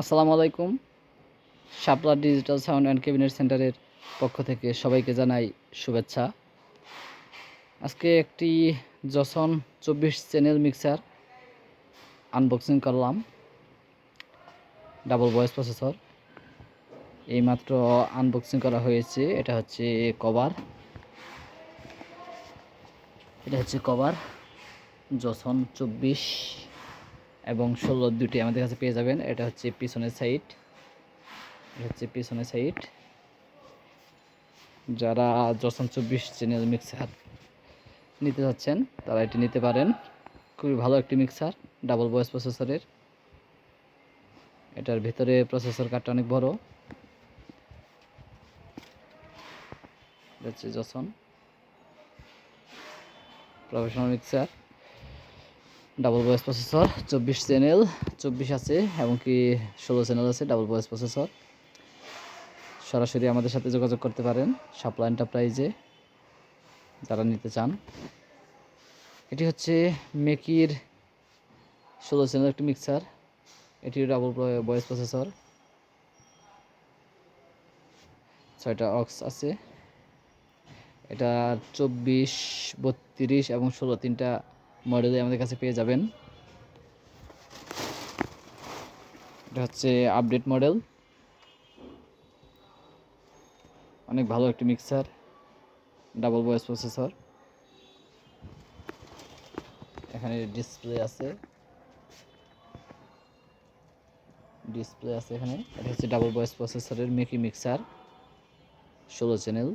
আসসালামু আলাইকুম। Shapla digital sound and cabinet সেন্টারের পক্ষ থেকে সবাইকে জানাই শুভেচ্ছা। আজকে একটি জসন চব্বিশ চ্যানেল মিক্সার আনবক্সিং করলাম। ডাবল ভয়েস প্রসেসর এইমাত্র আনবক্সিং করা হয়েছে। এটা হচ্ছে কভার এটা হচ্ছে কভার জসন চব্বিশ। এবং ষোলো দুটি আমাদের কাছে পেয়ে যাবেন। এটা হচ্ছে পিছনের সাইড এটা হচ্ছে পিছনের সাইড যারা জসন চব্বিশ চ্যানেল মিক্সার নিতে যাচ্ছেন তারা এটি নিতে পারেন। খুবই ভালো একটি মিক্সার ডাবল ভয়েস প্রসেসরের এটার ভিতরে প্রসেসর কার্ডটা অনেক বড়। হচ্ছে Jason. Professional mixer double voice processor চব্বিশ চ্যানেল চব্বিশ আছে এবং কি ষোলো চ্যানেল আছে ডাবল ভয়েস প্রসেসর সরাসরি আমাদের সাথে যোগাযোগ করতে পারেন সাপ্লাই এন্টারপ্রাইজে যারা নিতে চান। এটি হচ্ছে মেকির ষোলো চ্যানেল একটি মিক্সার এটি ডাবল ভয়েস প্রসেসর ছয়টা অক্স আছে। এটা চব্বিশ, বত্রিশ এবং ষোলো, তিনটা মডেলে আমাদের কাছে পেয়ে যাবেন। এটা হচ্ছে আপডেট মডেল। অনেক ভালো একটি মিক্সার, ডাবল ভয়েস প্রসেসর। এখানে ডিসপ্লে আছে। ডিসপ্লে আছে এখানে। এটা হচ্ছে ডাবল ভয়েস প্রসেসরের মেকি মিক্সার। ষোলো চ্যানেল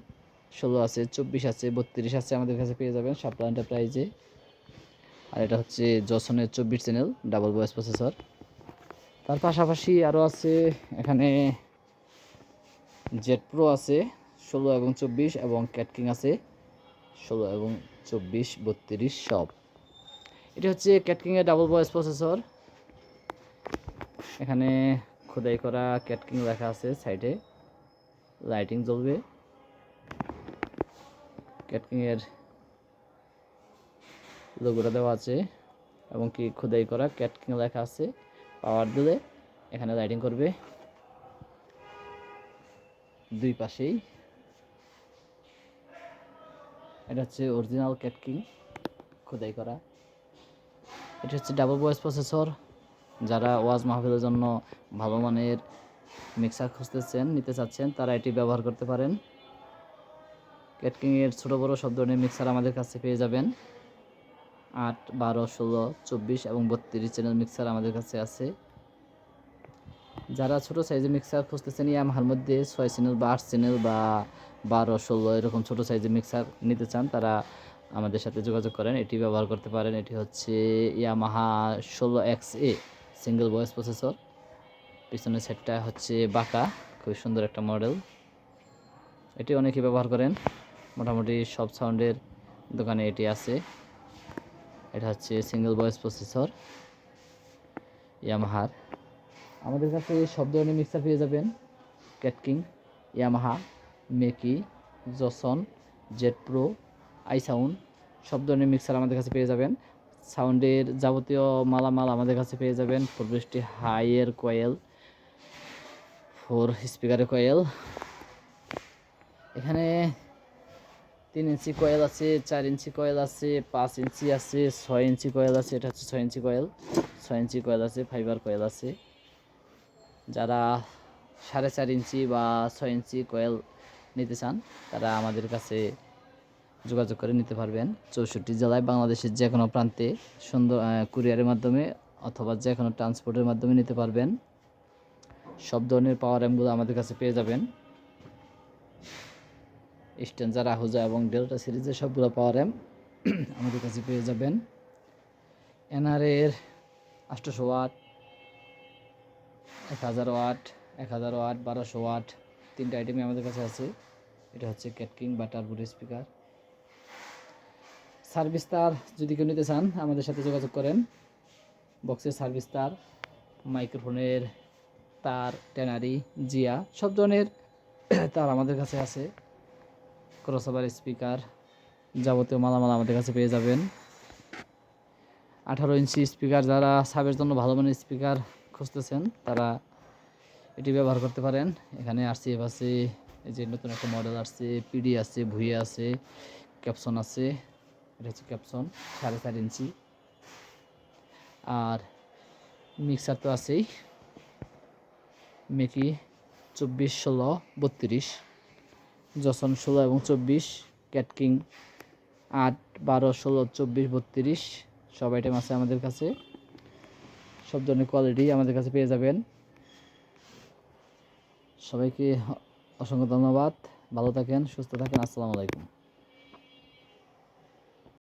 ষোলো আছে, চব্বিশ আছে, বত্রিশ আছে আমাদের কাছে পেয়ে যাবেন সাপ্লা এন্টারপ্রাইজে আর এটা হচ্ছে জসনের চব্বিশ চ্যানেল ডাবল ভয়েস প্রসেসর তার পাশাপাশি আরও আছে এখানে জেড প্রো আছে, ষোলো এবং চব্বিশ, এবং ক্যাটকিং আছে, ষোলো এবং চব্বিশ, বত্রিশ সব। এটা হচ্ছে ক্যাটকিংয়ের ডাবল ভয়েস প্রসেসর এখানে খোদাই করা ক্যাটকিং লেখা আছে সাইডে লাইটিং জ্বলবে। ক্যাটকিংয়ের লোগোটা দেওয়া আছে এবং কি খোদাই করা ক্যাটকিং লেখা আছে পাওয়ার দিলে এখানে লাইটিং করবে। দুই পাশেই। এটা হচ্ছে অরিজিনাল ক্যাটকিং খোদাই করা। এটা হচ্ছে ডাবল ভয়েস প্রসেসর যারা ওয়াজ মাহফিলের জন্য ভালো মানের মিক্সার খুঁজতেছেন, নিতে চাচ্ছেন, তারা এটি ব্যবহার করতে পারেন। ক্যাটকিংয়ের ছোটো বড়ো সব ধরনের মিক্সার আমাদের কাছে পেয়ে যাবেন। আট, বারো, ষোলো, চব্বিশ এবং বত্রিশ চ্যানেল মিক্সার আমাদের কাছে আছে। যারা ছোটো সাইজের মিক্সার খুঁজতেছেন ইয়ামাহার মধ্যে ছয় চ্যানেল বা আট চ্যানেল বা বারো, ষোলো এরকম ছোটো সাইজের মিক্সার নিতে চান, তারা আমাদের সাথে যোগাযোগ করেন। এটি ব্যবহার করতে পারেন। এটি হচ্ছে ইয়ামাহা ষোলো X A single voice processor পিছনের সেটটা হচ্ছে বাঁকা খুব সুন্দর একটা মডেল এটি অনেকেই ব্যবহার করেন। মোটামুটি সব সাউন্ডের দোকানে এটি আছে। এটা হচ্ছে সিঙ্গেল ভয়েস প্রসেসর ইয়ামাহার আমাদের কাছে সব ধরনের মিক্সার পেয়ে যাবেন Catking Yamaha Mackie Jason jet pro I sound সব ধরনের মিক্সার আমাদের কাছে পেয়ে যাবেন। সাউন্ডের যাবতীয় মালামাল আমাদের কাছে পেয়ে যাবেন। ফোরবৃষ্টি হাইয়ের কয়েল ফোর স্পিকারের কয়েল এখানে তিন ইঞ্চি কয়েল আছে, চার ইঞ্চি কয়েল আছে, পাঁচ ইঞ্চি আছে, ছয় ইঞ্চি কয়েল আছে, এটা হচ্ছে ছয় ইঞ্চি কয়েল। ছয় ইঞ্চি কয়েল আছে, ফাইবার কয়েল আছে। যারা সাড়ে চার ইঞ্চি বা ছয় ইঞ্চি কয়েল নিতে চান, তারা আমাদের কাছে যোগাযোগ করে নিতে পারবেন। চৌষট্টি জেলায় বাংলাদেশের যে কোনো প্রান্তে সুন্দর কুরিয়ারের মাধ্যমে অথবা যে কোনো ট্রান্সপোর্টের মাধ্যমে নিতে পারবেন। সব ধরনের পাওয়ার অ্যামগুলো আমাদের কাছে পেয়ে যাবেন। স্ট্যান্ডার আহুজা এবং ডেল্টা সিরিজের সবগুলো পাওয়ার অ্যাম আমাদের কাছে পেয়ে যাবেন। এনআরের আটশোশো ওয়াট, এক হাজার ওয়াট, এক হাজার ওয়াট, বারোশো ওয়াট, তিনটা আইটেমই আমাদের কাছে আছে। এটা হচ্ছে ক্যাটকিং বা টার্বোর স্পিকার সার্ভিস তার যদি কেউ নিতে চান, আমাদের সাথে যোগাযোগ করেন। বক্সের সার্ভিস তার মাইক্রোফোনের তার ট্যানারি জিয়া সব ধরনের তার আমাদের কাছে আছে। ক্রসওভার স্পিকার যাবতীয় মালামাল আমাদের কাছে পেয়ে যাবেন। আঠারো ইঞ্চি স্পিকার যারা সাবের জন্য ভালো মানের স্পিকার খুঁজতেছেন, তারা এটি ব্যবহার করতে পারেন। এখানে আরসিএফ আছে, এই যে নতুন একটা মডেল আসছে পিডি আছে, ভুইয়া আছে ক্যাপসন আছে, এটা হচ্ছে ক্যাপসন সাড়ে চার ইঞ্চি। আর মিক্সার তো আছেই মেকি চব্বিশ, ষোলো, বত্রিশ। জসন ষোলো এবং চব্বিশ ক্যাটকিং আট, বারো, ষোলো, চব্বিশ, বত্রিশ, সব আইটেম আছে আমাদের কাছে। সব ধরনের কোয়ালিটি আমাদের কাছে পেয়ে যাবেন। সবাইকে অসংখ্য ধন্যবাদ। ভালো থাকেন, সুস্থ থাকেন, আসসালামু আলাইকুম।